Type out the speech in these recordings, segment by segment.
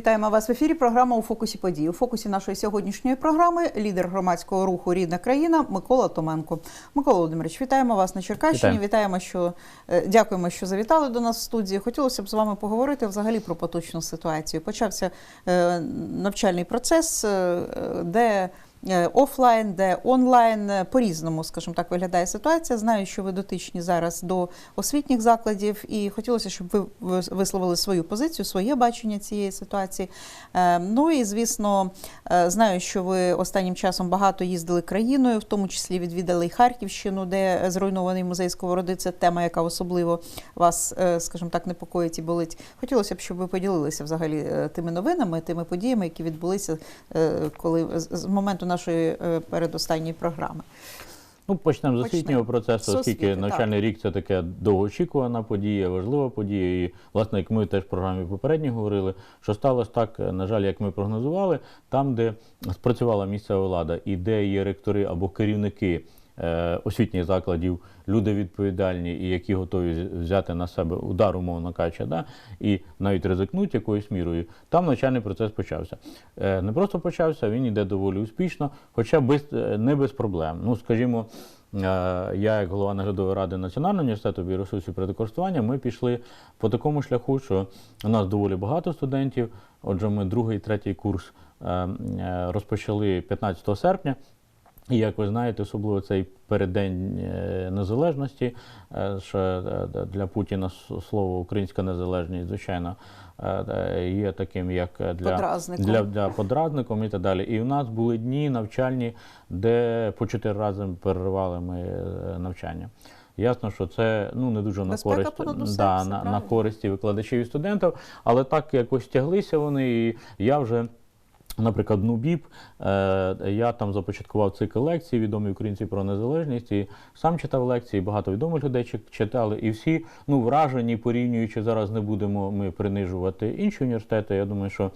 Вітаємо вас в ефірі. Програма у фокусі подій. У фокусі нашої сьогоднішньої програми лідер громадського руху Рідна країна Микола Томенко. Микола Володимирович, вітаємо вас на Черкащині. Вітаємо, що е, дякуємо, що завітали до нас в студію. Хотілося б з вами поговорити взагалі про поточну ситуацію. Почався е, навчальний процес, е, де офлайн, де онлайн е, по-різному, скажімо так, виглядає ситуація. Знаю, що ви дотичні зараз до освітніх закладів, і хотілося, щоб ви висловили свою позицію, своє бачення цієї ситуації. Е, Ну і звісно, е, знаю, що ви останнім часом багато їздили країною, в тому числі відвідали і Харківщину, де зруйнований музей Сковороди. Це тема, яка особливо вас, е, скажімо так, непокоїть і болить. Хотілося б, щоб ви поділилися взагалі е, тими новинами, тими подіями, які відбулися е, коли з моменту нашої е, передостанньої програми. Ну, почнемо з освітнього процесу, оскільки навчальний навчальний рік це таке довгоочікувана подія, важлива подія. І, власне, як ми теж в програмі попередньо говорили, що сталося так, на жаль, як ми прогнозували, там, де спрацювала місцева влада і де є ректори або керівники освітніх закладів, люди відповідальні і які готові взяти на себе удар, умовно кажучи, да, і навіть ризикнути якоюсь мірою, там навчальний процес почався. Е, не просто почався, він йде доволі успішно, хоча е, не без проблем. Ну, скажімо, Е, Я, як голова наглядової ради Національного університету біоресурсів природокористування, ми пішли по такому шляху, що у нас доволі багато студентів. Отже, ми другий, третій курс е, е, розпочали 15 серпня. І як ви знаєте, особливо цей переддень е, незалежності, е, що е, для Путіна слово українська незалежність, звичайно, є таким, як для, Подразником. для, для подразником і так далі. І у нас були дні навчальні, де по чотири рази переривали ми навчання. Ясно, що це ну не дуже на користь усе, да, на, на користі викладачів і студентів, але так якось тяглися вони, і я вже. Наприклад, Нубіб, е, я там започаткував цикл лекцій, відомі українці про незалежність, і сам читав лекції, багато відомих людей чи- читали, і всі ну, вражені, порівнюючи зараз не будемо ми принижувати інші університети. Я думаю, що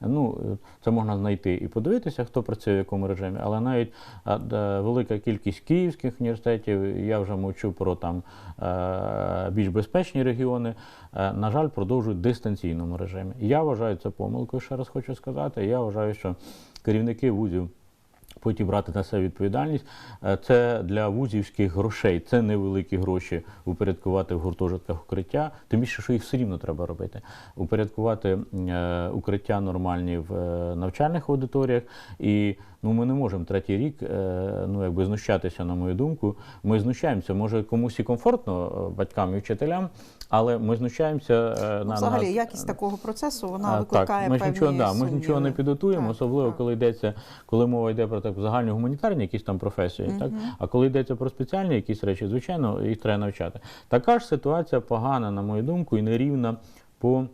ну, це можна знайти і подивитися, хто працює в якому режимі, але навіть велика кількість київських університетів, я вже мовчу про там е, більш безпечні регіони, е, на жаль, продовжують в дистанційному режимі. Я вважаю це помилкою, ще раз хочу сказати. Я вважаю, що керівники вузів. Потім брати на себе відповідальність. Е, Це для вузівських грошей, це невеликі гроші упорядкувати в гуртожитках укриття. Тим більше, що їх все рівно треба робити. Упорядкувати е, укриття нормальні в е, навчальних аудиторіях. І ну, ми не можемо третій рік ну, якби знущатися, на мою думку. Ми знущаємося. Може, комусь і комфортно батькам і вчителям, але ми знущаємося е, Ну, на взагалі, нас. якість такого процесу вона викликає так, ми нічого, да, ми ж нічого не підготуємо, особливо так. коли йдеться, коли мова йде про так загальні гуманітарні якісь там професії. Так? А коли йдеться про спеціальні якісь речі, звичайно, їх треба навчати. Така ж ситуація погана, на мою думку, і нерівна по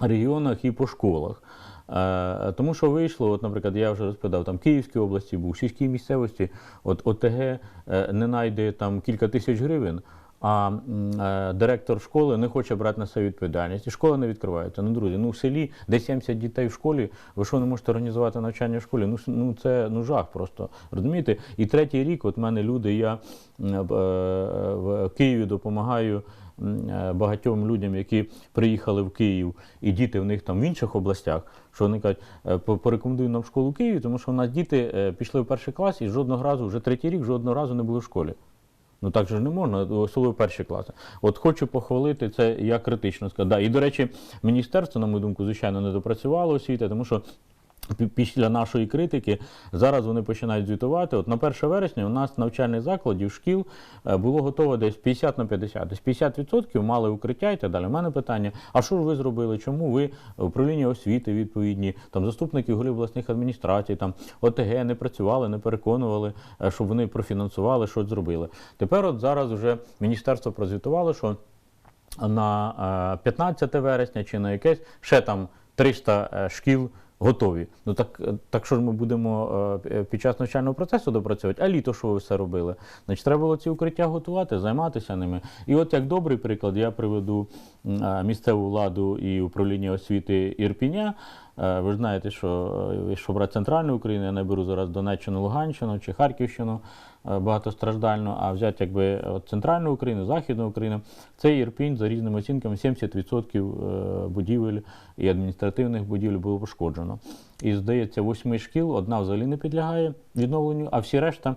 регіонах і по школах. Е, Тому що вийшло, от, наприклад, я вже розповідав, там Київській області був, в сільській місцевості, от ОТГ е, не знайде там кілька тисяч гривень, а е, директор школи не хоче брати на себе відповідальність. І школа не відкривається. Ну, друзі, ну в селі, де 70 дітей в школі, ви що не можете організувати навчання в школі? Ну, ну це ну жах просто. Розумієте? І третій рік, от мене люди, я е, в Києві допомагаю е, багатьом людям, які приїхали в Київ, і діти в них там в інших областях, що вони кажуть, по- порекомендуй нам школу в Києві, тому що у нас діти пішли в перший клас і жодного разу, вже третій рік, жодного разу не були в школі. Ну так же ж не можна, особливо перші класи. От хочу похвалити це, я критично сказав. І, до речі, міністерство, на мою думку, звичайно, не допрацювало освіти, тому що після нашої критики зараз вони починають звітувати. От на 1 вересня у нас навчальних закладів, шкіл е, було готово десь 50 на 50. Десь 50% мали укриття і так далі. У мене питання: а що ж ви зробили? Чому ви управління освіти відповідні, там заступники голів обласних адміністрацій, там ОТГ не працювали, не переконували, е, щоб вони профінансували, щось зробили. Тепер от зараз вже міністерство прозвітувало, що на е, 15 вересня чи на якесь ще там 300 е, шкіл готові. Ну так, так що ж ми будемо е, під час навчального процесу допрацьовувати? А літо що ви все робили? Значить, треба було ці укриття готувати, займатися ними. І от як добрий приклад, я приведу місцеву владу і управління освіти Ірпіня. Е, Ви ж знаєте, що е, якщо брати центральну Україну, я не беру зараз Донеччину, Луганщину чи Харківщину е, багатостраждальну, а взяти якби от центральну Україну, Західну Україну, цей Ірпінь за різними оцінками 70% е, будівель і адміністративних будівель було пошкоджено. І здається, восьми шкіл одна взагалі не підлягає відновленню, а всі решта.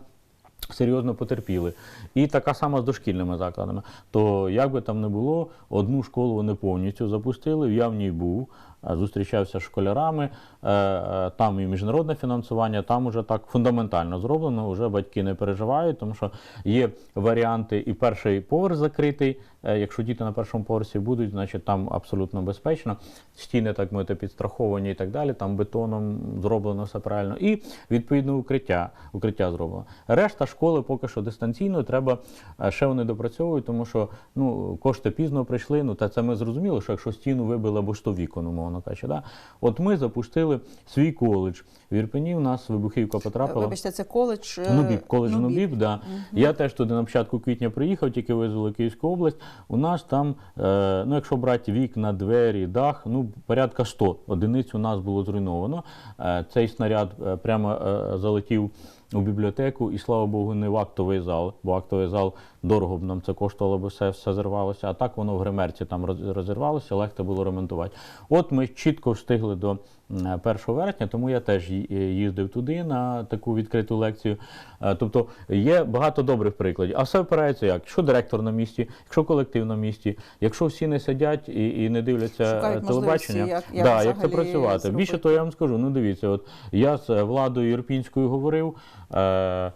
Серйозно потерпіли. І така сама з дошкільними закладами. То як би там не було, одну школу вони повністю запустили, я в ній був, е, зустрічався з школярами, е, е, там і міжнародне фінансування, там уже так фундаментально зроблено, вже батьки не переживають, тому що є варіанти і перший поверх закритий. Е, Якщо діти на першому поверсі будуть, значить там абсолютно безпечно. Стіни, так мовити, підстраховані і так далі, там бетоном зроблено все правильно. І відповідно укриття, укриття зроблено. Решта школи поки що дистанційно, треба е, ще вони допрацьовують, тому що ну, кошти пізно прийшли. Ну та це ми зрозуміли, що якщо стіну вибили або що вікон, умовно кажучи, да? от ми запустили свій коледж. В Ірпені у нас вибухівка потрапила. Вибачте, це коледж е, Нубіб, коледж Нубіб, да. Я теж туди на початку квітня приїхав, тільки визвали Київську область. У нас там, е, ну якщо брати вікна, двері, дах, ну порядка 100 одиниць у нас було зруйновано. Е, цей снаряд е, прямо залетів у бібліотеку, і слава Богу, не в актовий зал, бо актовий зал дорого б нам це коштувало, бо все, все зірвалося. А так воно в гримерці там роз- розірвалося, легко було ремонтувати. От ми чітко встигли до 1 вересня, тому я теж їздив туди на таку відкриту лекцію. Е, Тобто є багато добрих прикладів. А все впирається як? Якщо директор на місці, якщо колектив на місці, якщо всі не сидять і, і не дивляться Шукають е, телебачення, як- як да, як це працювати. зробити. Більше того, я вам скажу, ну дивіться, от я з е, владою Ірпінською говорив. Е,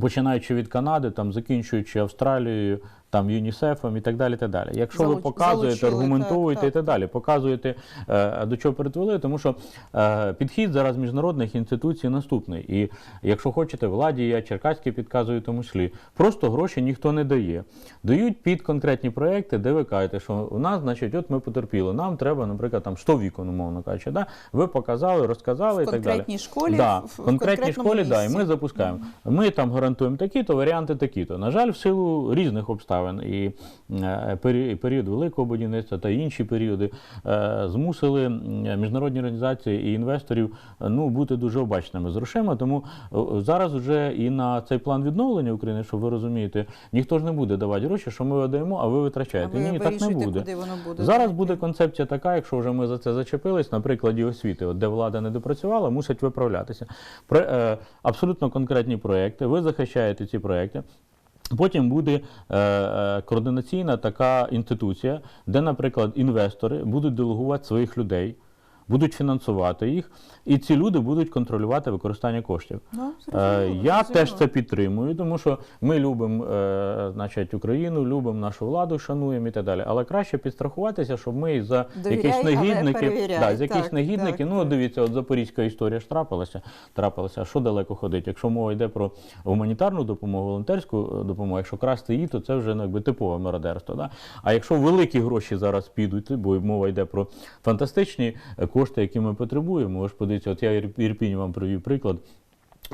Починаючи від Канади, там закінчуючи Австралією, там ЮНІСЕФом і так далі. Так далі. Якщо ви показуєте, залучили, аргументуєте так, і так далі, показуєте е, до чого перетвели, тому що е, підхід зараз міжнародних інституцій наступний. І якщо хочете, владі, я черкаські підказую тому числі. Просто гроші ніхто не дає. Дають під конкретні проекти, де ви кажете, що у нас, значить, от ми потерпіли. Нам треба, наприклад, там 100 вікон, умовно кажучи. Да? Ви показали, розказали В і так далі. конкретній школі, да, в- конкретній школі, да, і ми запускаємо. Ми там гарантуємо такі-то, варіанти такі-то. На жаль, в силу різних обставин і е, період великого будівництва та інші періоди е, змусили міжнародні організації і інвесторів е, ну, бути дуже обачними з грошима. Тому зараз вже і на цей план відновлення України, щоб ви розумієте, ніхто ж не буде давати гроші, що ми видаємо, а ви витрачаєте. ви Ні, так не буде. куди воно буде. Зараз буде концепція така, якщо вже ми за це зачепились, на прикладі освіти, от де влада не допрацювала, мусить виправлятися. Про, е, абсолютно конкретні проекти, ви захищаєте ці проекти. Потім буде е, е, координаційна така інституція, де, наприклад, інвестори будуть делегувати своїх людей, будуть фінансувати їх, і ці люди будуть контролювати використання коштів. Ну, Е, Я зрозуміло. теж це підтримую, тому що ми любимо е, значить, Україну, любимо нашу владу, шануємо і так далі. Але краще підстрахуватися, щоб ми за Довіряй, якісь негідники, да, з якісь Так, негідники, так, ну так. дивіться, от запорізька історія ж трапилася, трапилася. А що далеко ходить? Якщо мова йде про гуманітарну допомогу, волонтерську е, допомогу, якщо красти її, то це вже ну, якби типове мародерство. Да? А якщо великі гроші зараз підуть, бо мова йде про фантастичні е, кошти, які ми потребуємо. Ви подивіться, от я Ірпінь вам привів приклад.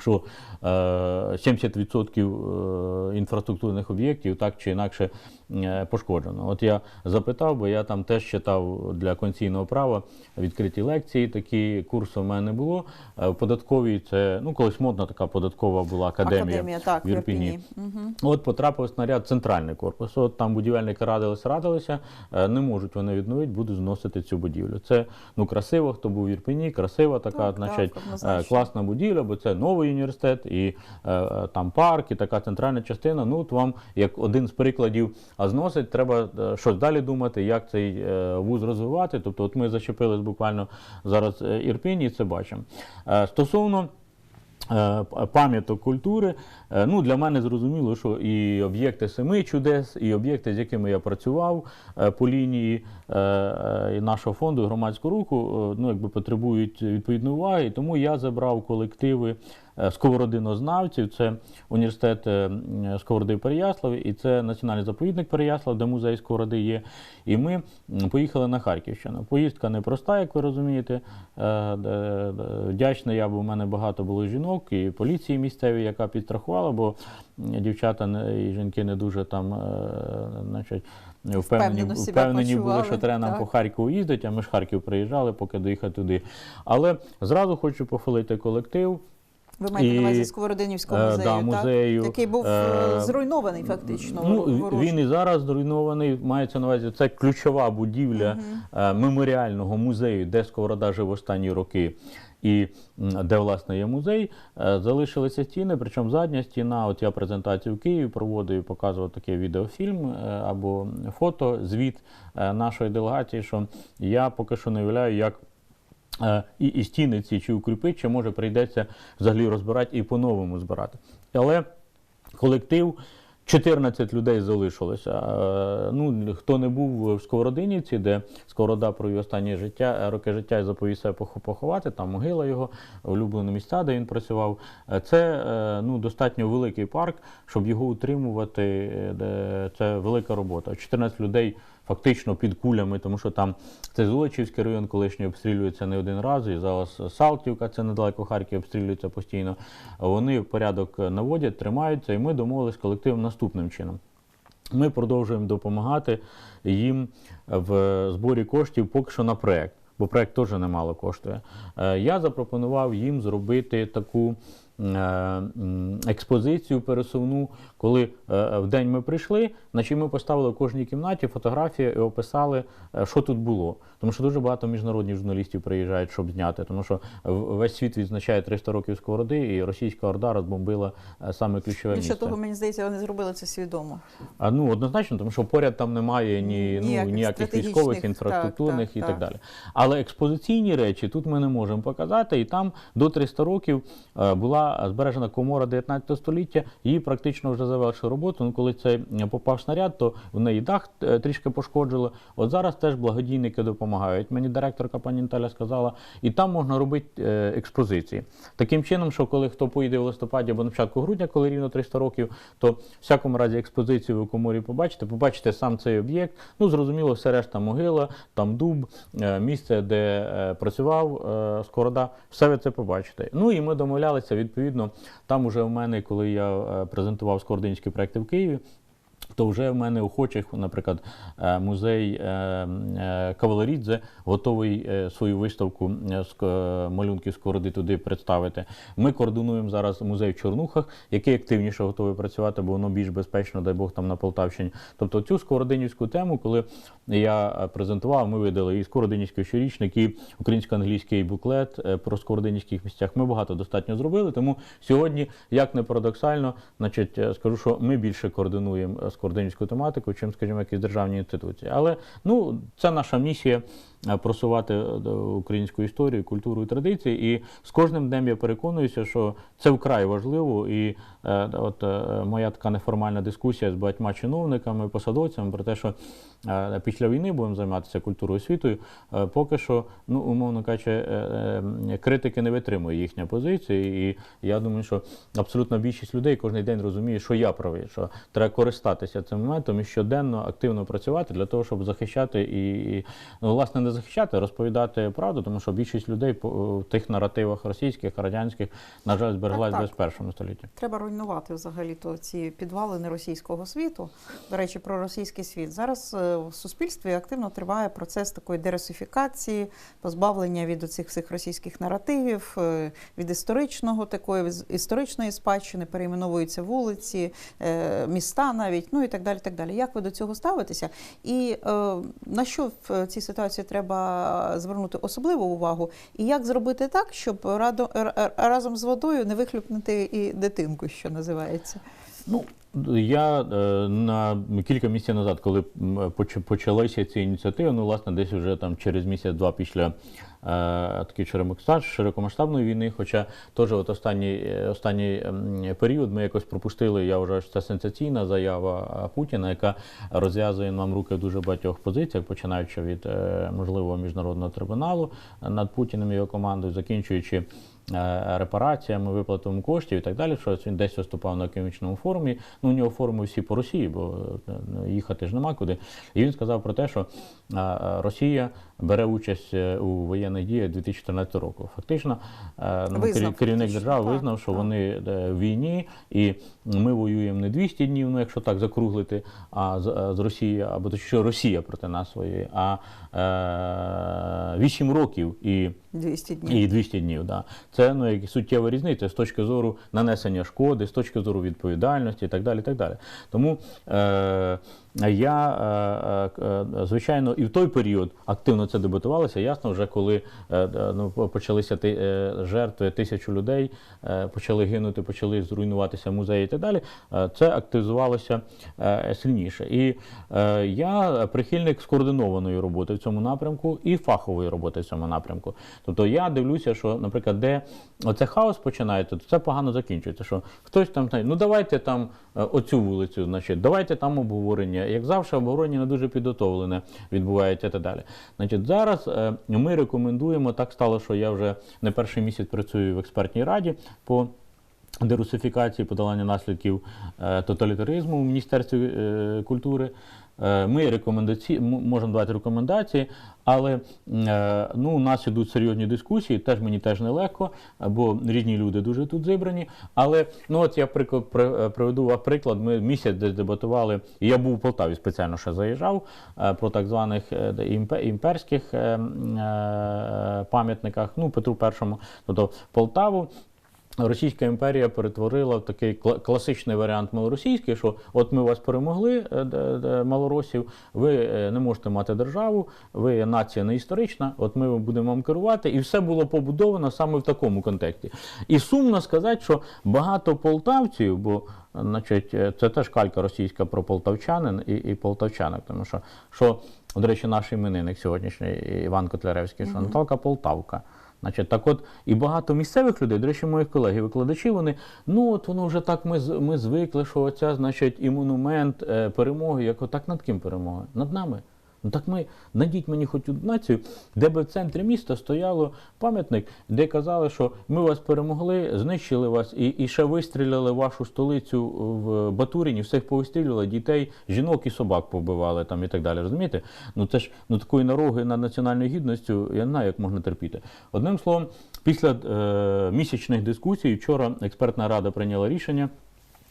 Що е, 70% е, інфраструктурних об'єктів так чи інакше е, пошкоджено. От я запитав, бо я там теж читав для конційного права відкриті лекції. Такі курси в мене не було. Е, В податковій це ну колись модна така податкова була академія, Академія, так, в Ірпіні. Мгм. От потрапив снаряд центральний корпус. От там будівельники радилися, радилися, е, не можуть вони відновити, будуть зносити цю будівлю. Це ну красиво, хто був в Ірпіні, красива така, Так, значить, так, е, класна будівля, бо це новий університет, і е, там парк, і така центральна частина. Ну, от вам як один з прикладів, зносить, треба е, щось далі думати, як цей е, вуз розвивати. Тобто, от ми зачепились буквально зараз е, Ірпінь і це бачимо. Е, Стосовно пам'яток культури. Ну, для мене зрозуміло, що і об'єкти семи чудес, і об'єкти, з якими я працював по лінії нашого фонду громадського руху, ну, якби потребують відповідної уваги. Тому я забрав колективи сковородинознавців. Це університет е, Сковороди в Переяславі, і це національний заповідник Переяслав, де музей Сковороди є. І ми поїхали на Харківщину. Поїздка непроста, як ви розумієте. Е, Вдячний я, бо в мене багато було жінок і поліції місцевої, яка підстрахувала, бо дівчата і жінки не дуже там, е, значить. впевнені, впевнені були, що треба нам по Харкову їздити, а ми ж Харків приїжджали, поки доїхати туди. Але зразу хочу похвалити колектив. Ви маєте І, на увазі Сковородинівського е, музею, да, так? який був е, е, зруйнований фактично. Ну, він і зараз зруйнований. Мається на увазі, це ключова будівля е, меморіального музею, де Сковорода жив останні роки. І де власне є музей, залишилися стіни, причому задня стіна. От я презентацію в Києві проводив і показував такий відеофільм або фото, звіт нашої делегації, що я поки що не уявляю, як і, і стіни ці чи укріпить, чи може прийдеться взагалі розбирати і по-новому збирати. Але колектив. 14 людей залишилося. Е, Ну, хто не був в Сковородинівці, де Сковорода провів останнє життя, е, роки життя і заповів себе поховати, там могила його, улюблені місця, де він працював. Е, Це е, ну, достатньо великий парк, щоб його утримувати. е, Це велика робота. 14 людей фактично під кулями, тому що там це Золочівський район, колишній обстрілюється не один раз, і зараз Салтівка, це недалеко Харків, обстрілюється постійно. Вони порядок наводять, тримаються, і ми домовились колективом наступним чином. Ми продовжуємо допомагати їм в зборі коштів поки що на проект, бо проект теж немало коштує. Е, Я запропонував їм зробити таку експозицію пересувну, коли е, в день ми прийшли, значить ми поставили в кожній кімнаті фотографії і описали, е, що тут було. Тому що дуже багато міжнародних журналістів приїжджають, щоб зняти, тому що весь світ відзначає 300 років сковороди, і російська орда розбомбила е, саме ключове місце. того, мені здається, вони зробили це свідомо. А ну однозначно, тому що поряд там немає ні ну, Ніяких військових, інфраструктурних так, і так, так так. далі. Але експозиційні речі тут ми не можемо показати. І там до 300 років е, збережена комора 19 століття. Її практично вже завершили роботу. Ну, коли це попав снаряд, то в неї дах е, трішки пошкоджило. От зараз теж благодійники допомагають. Мені директорка пані Наталя сказала, і там можна робити е, експозиції. Таким чином, що коли хто поїде в листопаді або на початку грудня, коли рівно 300 років, то в всякому разі експозицію ви у коморі побачите, побачите сам цей об'єкт. Ну, зрозуміло, все решта могила, там дуб, е, місце, де працював Скорода, все ви це побачите. Ну і ми домовлялися, відповідно, там уже в мене, коли я е, презентував скординські проекти в Києві. То вже в мене охочих, наприклад, е, музей е, е, Кавалерідзе готовий свою виставку з малюнків Скороди туди представити. Ми координуємо зараз музей в Чорнухах, який активніше готовий працювати, бо воно більш безпечно, дай Бог там на Полтавщині. Тобто цю скородинівську тему, коли я презентував, ми видали і скородинівський щорічник, і українсько-англійський буклет про скородинівських місцях. Ми багато достатньо зробили. Тому сьогодні, як не парадоксально, значить, скажу, що ми більше координуємо е, тематику, чим, скажімо, якісь державні інституції. Але ну, це наша місія е, просувати е, українську історію, культуру і традиції. І з кожним днем я переконуюся, що це вкрай важливо. І от е, моя така неформальна дискусія з багатьма чиновниками, посадовцями про те, що е, після війни будемо займатися культурою освітою. Е, поки що, ну умовно кажучи, е, е, критики не витримує їхня позиція. І я думаю, що абсолютно більшість людей кожен день розуміє, що я правий, що треба користатися цим моментом і щоденно активно працювати для того, щоб захищати і, ну, власне не захищати, а розповідати правду, тому що більшість людей в тих наративах російських, радянських, на жаль, збереглась в першому столітті. Треба руйнувати взагалі то ці підвалини російського світу. До речі, про російський світ. Зараз е, в суспільстві активно триває процес такої дерусифікації, позбавлення від оцих всіх російських наративів, е, від історичного такої історичної спадщини, перейменовуються вулиці, е, міста навіть, ну і так далі. так далі. Як ви до цього ставитеся? І на що в цій ситуації треба звернути особливу увагу? І як зробити так, щоб разом з водою не вихлюпнути і дитинку, що називається? Ну, я е, на кілька місяців назад, коли м, поч- почалися ці ініціативи, ну, власне, десь вже там через місяць-два після е, такий широкомасштабної війни, хоча теж от останній, е, останній період ми якось пропустили, я вважаю, що це сенсаційна заява Путіна, яка розв'язує нам руки в дуже багатьох позиціях, починаючи від можливого міжнародного трибуналу над Путіним і його командою, закінчуючи репараціями, виплатами коштів і так далі, що він десь виступав на економічному форумі. Ну, у нього форуми всі по Росії, бо е, їхати ж нема куди. І він сказав про те, що е, Росія бере участь е, у воєнних діях 2014 року. Фактично, е, ну, Визнав, керівник фактично, держави так, визнав, що так. вони е, в війні, і ми воюємо не 200 днів, ну якщо так закруглити, а з, е, з Росії, або точніше Росія проти нас воює, а е, 8 років і 200 днів. і 200 днів, да. Це ну, як суттєва різниця з точки зору нанесення шкоди, з точки зору відповідальності і так далі. І так далі. Тому е, я, е, е, е, звичайно, і в той період активно це дебатувалося. Ясно, вже коли ну, почалися ти, жертви тисячу людей, почали гинути, почали зруйнуватися музеї і так далі. це активізувалося сильніше. І я прихильник скоординованої роботи в цьому напрямку і фахової роботи в цьому напрямку. Тобто я дивлюся, що, наприклад, де оце хаос починається, то це погано закінчується. Що хтось там ну давайте там оцю вулицю, значить, давайте там обговорення. Як завжди, обговорення не дуже підготовлене відбувається і так далі. Значить, зараз е, ми рекомендуємо, так стало, що я вже не перший місяць працюю в експертній раді по дерусифікації, подолання наслідків е, тоталітаризму в Міністерстві е, культури. Е, Ми рекомендаці... можемо давати рекомендації, але е, ну, у нас ідуть серйозні дискусії, теж мені теж нелегко, бо різні люди дуже тут зібрані. Але ну от я приклад е, приведу вам приклад. Ми місяць десь дебатували, і я був у Полтаві спеціально ще заїжджав про так званих імперських е, е, пам'ятниках, ну Петру І, тобто Полтаву. Російська імперія перетворила в такий кла- класичний варіант малоросійський, що от ми вас перемогли, е, малоросів, ви е, не можете мати державу, ви нація не історична, от ми будемо вам керувати, і все було побудовано саме в такому контексті. І сумно сказати, що багато полтавців, бо значить, е, це теж калька російська про полтавчанин і, і полтавчанок, тому що, що, до речі, наш іменинник сьогоднішній Іван Котляревський, що Наталка Полтавка. Значить, так от і багато місцевих людей, до речі, моїх колег, викладачі, вони ну от воно вже так ми, ми звикли, що оця, значить, і монумент е, перемоги, як отак над ким перемога? Над нами. Ну так ми найдіть мені хоч одну націю, де би в центрі міста стояло пам'ятник, де казали, що ми вас перемогли, знищили вас і, і ще вистріляли вашу столицю в Батуріні, всіх повистрілювали, дітей, жінок і собак побивали там і так далі. Розумієте? Ну це ж ну такої нароги над національною гідністю, я не знаю, як можна терпіти. Одним словом, після е, місячних дискусій вчора експертна рада прийняла рішення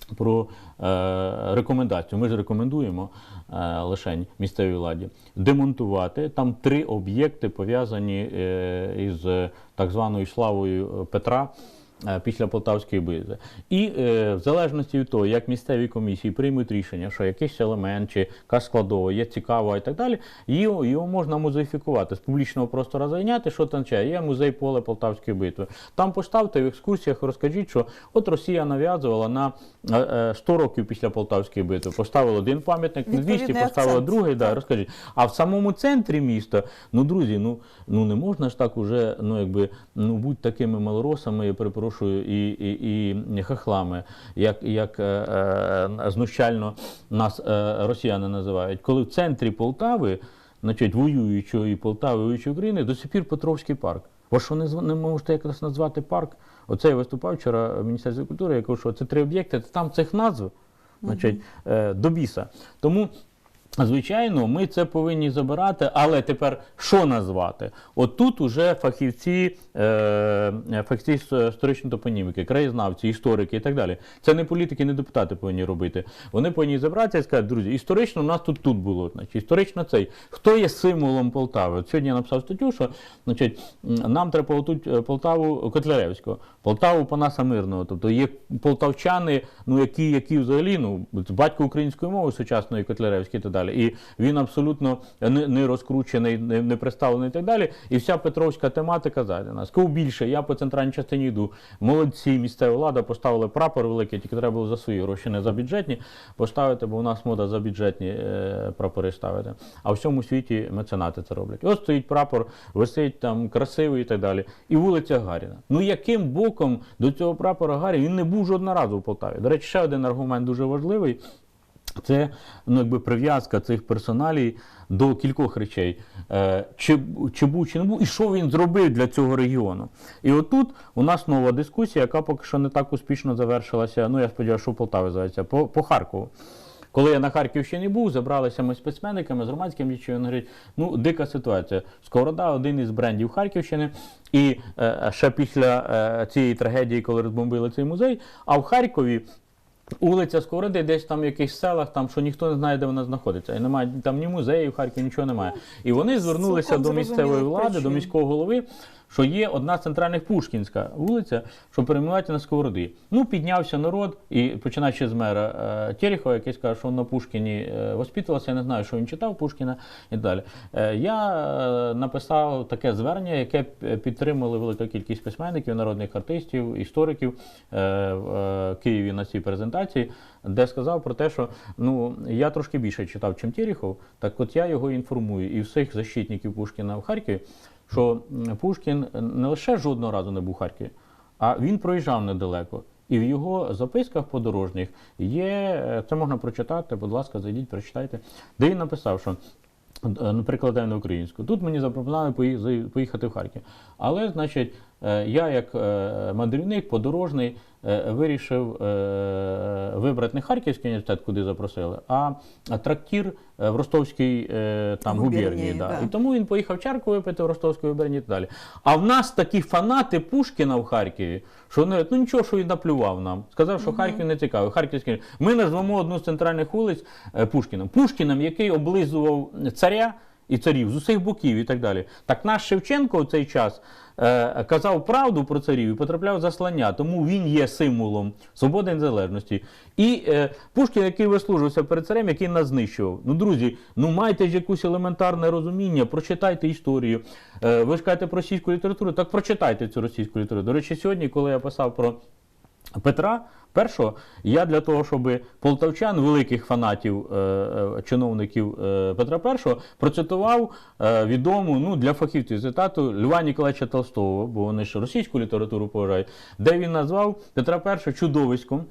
про е, рекомендацію. Ми ж рекомендуємо е, лишень місцевій владі демонтувати там три об'єкти, пов'язані е, із е, так званою славою Петра. Е, Після Полтавської битви. І е, в залежності від того, як місцеві комісії приймуть рішення, що якийсь елемент чи якась складова є цікава і так далі, його, його можна музеїфікувати, з публічного простору зайняти, що там означає? Є музей поле Полтавської битви. Там поставте в екскурсіях, розкажіть, що от Росія нав'язувала на е, е, 100 років після Полтавської битви. Поставили один пам'ятник, 200 Відповідний поставили другий, да, розкажіть. А в самому центрі міста, ну друзі, ну, ну не можна ж так уже, ну якби ну будь такими малоросами, я перепрошую, і, і, і хахлами, як, як е, е, знущально нас е, росіяни називають. Коли в центрі Полтави, значить, воюючої Полтави, воюючої України, до сих пір Петровський парк. Ви що не, не можете якраз назвати парк? Оце я виступав вчора в Міністерстві культури, я кажу, що це три об'єкти, там цих назв, значить, е, до біса. Тому Звичайно, ми це повинні забирати, але тепер що назвати? От тут уже фахівці, фахівці історичної топоніміки, краєзнавці, історики і так далі. Це не політики, не депутати повинні робити. Вони повинні забратися і сказати, друзі, історично у нас тут тут було. Значить, історично цей. Хто є символом Полтави? От сьогодні я написав статтю, що значить, нам треба отут е, Полтаву Котляревського, Полтаву Панаса Мирного. Тобто є полтавчани, ну які, які взагалі ну, батько української мови сучасної Котляревський і так далі. І він абсолютно не, не розкручений, не, не представлений і так далі. І вся Петровська тематика зайдена. Скажу більше, я по центральній частині йду. Молодці, місцева влада поставили прапор великий, тільки треба було за свої гроші, не за бюджетні поставити, бо у нас мода за бюджетні е, прапори ставити. А в всьому світі меценати це роблять. Ось стоїть прапор, висить там красивий і так далі. І вулиця Гаріна. Ну яким боком до цього прапора Гарі він не був жодного разу в Полтаві. До речі, ще один аргумент дуже важливий. Це ну, якби прив'язка цих персоналій до кількох речей. Е, чи, чи був, чи не був, і що він зробив для цього регіону. І отут у нас нова дискусія, яка поки що не так успішно завершилася. Ну, я сподіваюся, що в Полтаві зветься, по, по Харкову. коли я на Харківщині був, забралися ми з письменниками, з громадським діячем, він говорить, ну дика ситуація. Сковорода один із брендів Харківщини. І е, ще після е, цієї трагедії, коли розбомбили цей музей, а в Харкові. Вулиця Сковороди, десь там в якихось селах, там що ніхто не знає, де вона знаходиться. І немає там ні музеїв, в Харкові нічого немає. І вони звернулися цілком до місцевої зрозумілих влади, до міського голови, що є одна з центральних Пушкінська вулиця, що перейменувати на Сковороди. Ну, піднявся народ, і починаючи з мера е, Терехова, який сказав, що він на Пушкіні е, воспитувався, я не знаю, що він читав Пушкіна і далі. Е, я написав таке звернення, яке підтримали велика кількість письменників, народних артистів, істориків в Києві на цій презентації, де сказав про те, що ну я трошки більше читав, чим Терехов, так от я його інформую і всіх защитників Пушкіна в Харкові, що Пушкін не лише жодного разу не був в Харкові, а він проїжджав недалеко. І в його записках подорожніх є, е, це можна прочитати, будь ласка, зайдіть, прочитайте, де він написав, що е, ну, на українську. Тут мені запропонували поїхати в Харків. Але, значить, е, я як е, мандрівник, подорожний, вирішив вибрати не Харківський університет, куди запросили, а трактир е, в Ростовській там, Губернії, губернії. Да. да. І тому він поїхав чарку випити в Ростовській губернії і так далі. А в нас такі фанати Пушкіна в Харкові, що вони, ну нічого, що і наплював нам. Сказав, що Харків не цікавий. Харківський. Ми назвемо одну з центральних вулиць е, Пушкіном. Пушкіном, який облизував царя і царів з усіх боків і так далі. Так наш Шевченко в цей час е, казав правду про царів і потрапляв заслання, тому він є символом свободи і незалежності. І е, Пушкін, який вислужився перед царем, який нас знищував. Ну, друзі, ну майте ж якусь елементарне розуміння, прочитайте історію. Е, ви ж кажете про російську літературу, так прочитайте цю російську літературу. До речі, сьогодні, коли я писав про Петра першого, я для того, щоб полтавчан, великих фанатів, е, е, чиновників е, Петра І, процитував відому ну, для фахівців цитату Льва Ніколаєвича Толстого, бо вони ж російську літературу поважають, де він назвав Петра І чудовиськом.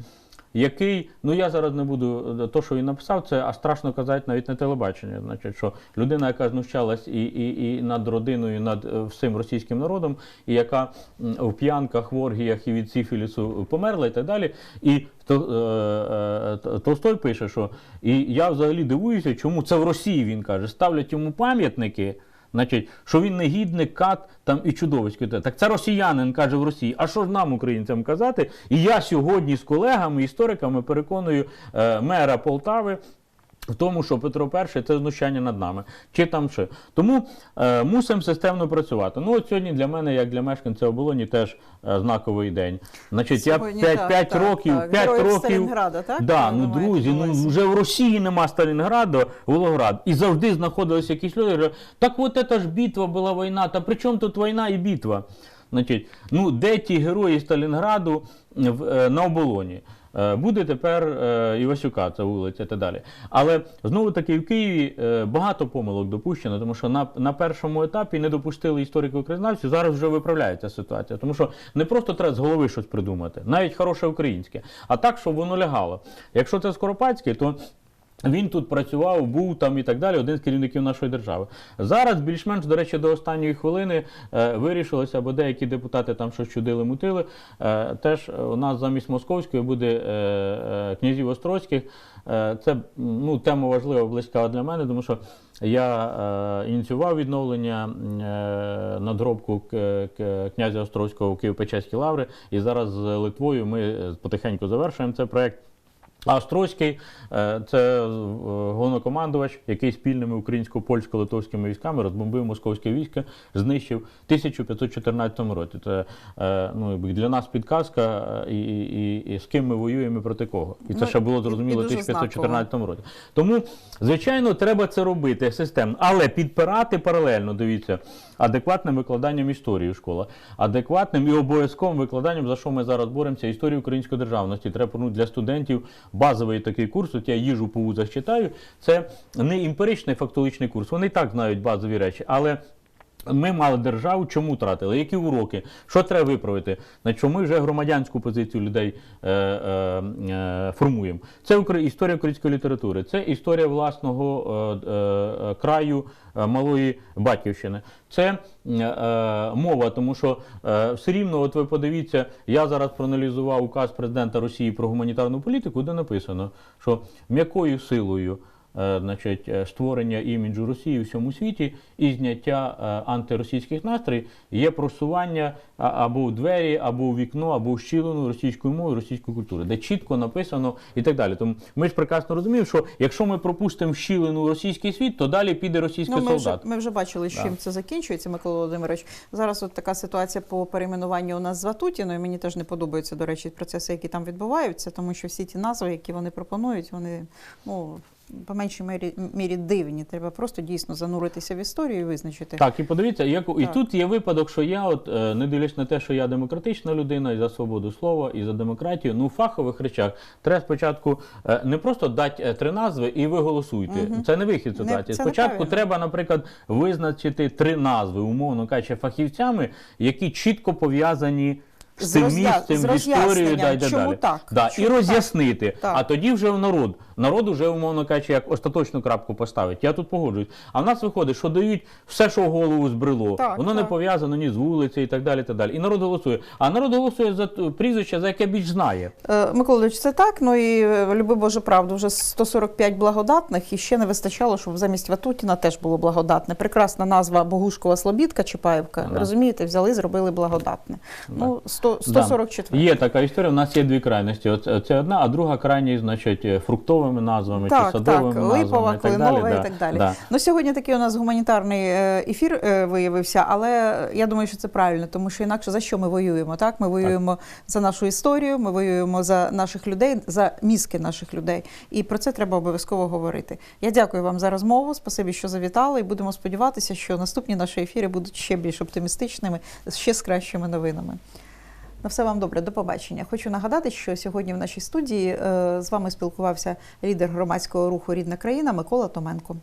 Який, ну я зараз не буду е, то, що він написав, це а страшно казати навіть на телебаченні. Значить, що людина, яка знущалась і, і, і над родиною, і над е, всім російським народом, і яка в п'янках, в оргіях і від сифілісу померла, і так далі. І е, Толстой пише, що і я взагалі дивуюся, чому це в Росії він каже, ставлять йому пам'ятники. Значить, що він негідник, кат там і чудовисько. Так це росіянин каже в Росії. А що ж нам, українцям, казати? І я сьогодні з колегами, істориками переконую е, мера Полтави. В тому, що Петро І це знущання над нами, чи там що. Тому е, мусимо системно працювати. Ну, от сьогодні для мене, як для мешканця оболоні, теж е, знаковий день. Значить, Сьогодні, я 5, так, 5 так, років, так. 5 Героїв років. Сталінграда, так? Да, ну друзі, ну вже в Росії нема Сталінграду, Волгоград. І завжди знаходилися якісь люди. говорять, Так от це ж битва була війна. Та при чому тут війна і битва? Значить, ну де ті герої Сталінграду в, е, на оболоні? Е, Буде тепер е, Івасюка, це вулиця і так далі. Але знову таки в Києві е, багато помилок допущено, тому що на, на першому етапі не допустили історико-краєзнавців, зараз вже виправляється ситуація. Тому що не просто треба з голови щось придумати, навіть хороше українське, а так, щоб воно лягало. Якщо це Скоропадський, то він тут працював, був там і так далі, один з керівників нашої держави. Зараз більш-менш, до речі, до останньої хвилини е, вирішилося, бо деякі депутати там щось чудили, мутили. Е, теж у нас замість московської буде е, е, князів Острозьких. Е, це ну, тема важлива, близька для мене, тому що я е, ініціював відновлення е, надгробку князя Острозького у Києво-Печерській лаври. І зараз з Литвою ми е, потихеньку завершуємо цей проект. А Острозький е, це е, головнокомандувач, який спільними українсько-польсько-литовськими військами розбомбив московське військо, знищив в 1514 році. Це е, ну, для нас підказка, і, і, і, і з ким ми воюємо і проти кого. І це Ну, ще було зрозуміло в дуже 1514 році. Тому, звичайно, треба це робити системно, але підпирати паралельно, дивіться, адекватним викладанням історії школа, адекватним і обов'язковим викладанням, за що ми зараз боремося, історії української державності. Треба ну, для студентів базовий такий курс. От я їжу по вузах читаю. Це не імперичний фактологічний курс. Вони і так знають базові речі, але. Ми мали державу, чому тратили? Які уроки? Що треба виправити? На чому ми вже громадянську позицію людей е, е, е, формуємо? Це історія української літератури, це історія власного е, е, краю е, малої батьківщини. Це е, е, мова, тому що е, все рівно, от ви подивіться, я зараз проаналізував указ президента Росії про гуманітарну політику, де написано, що м'якою силою значить, е, створення іміджу Росії у всьому світі і зняття е, антиросійських настроїв є просування або у двері, або у вікно, або у щілину російської мови, російської культури, де чітко написано і так далі. Тому ми ж прекрасно розуміємо, що якщо ми пропустимо в щілину російський світ, то далі піде російський Ну, ми, вже, солдат. ми вже бачили, з Да. чим це закінчується, Микола Володимирович. Зараз от така ситуація по перейменуванню у нас з Ватутіною. Мені теж не подобаються, до речі, процеси, які там відбуваються, тому що всі ті назви, які вони пропонують, вони ну, по меншій мірі, мірі дивні. Треба просто дійсно зануритися в історію і визначити. Так, і подивіться, як і тут є випадок, що я, от е, не дивлячись на те, що я демократична людина і за свободу слова, і за демократію, ну в фахових речах треба спочатку е, не просто дати е, три назви і ви голосуйте. Мгм. Це не вихід ситуації. Спочатку треба, наприклад, визначити три назви, умовно кажучи, фахівцями, які чітко пов'язані. З цим місцем, з історією, да, і так чому далі. так, Да, чому і роз'яснити. Так. А тоді вже в народ. Народ вже, умовно кажучи, як остаточну крапку поставить. Я тут погоджуюсь. А в нас виходить, що дають все, що в голову збрело. Так, Воно не пов'язано ні з вулиці і так далі. І, так далі. і народ голосує. А народ голосує за прізвище, за яке більш знає. Е, Микола це так. Ну і е, люби Боже правду, вже 145 благодатних, і ще не вистачало, щоб замість Ватутіна теж було благодатне. Прекрасна назва Богушкова Слобідка Чапаєвка. Да. Розумієте, взяли, зробили благодатне. Ну, 100, 144. Є така історія. У нас є дві крайності. Оце- Це одна, а друга крайність, значить, е, фруктовими назвами чи Так, садовими так, назвами. липова, і так кленова далі. і так далі. да. Ну, сьогодні такий у нас гуманітарний е, ефір е, виявився, але я думаю, що це правильно, тому що інакше за що ми воюємо? Так, ми воюємо за нашу історію, ми воюємо за наших людей, за мізки наших людей. І про це треба обов'язково говорити. Я дякую вам за розмову. Спасибі, що завітали, і будемо сподіватися, що наступні наші ефіри будуть ще більш оптимістичними, ще з кращими новинами. На все вам добре, до побачення. Хочу нагадати, що сьогодні в нашій студії е, з вами спілкувався лідер громадського руху Рідна країна Микола Томенко.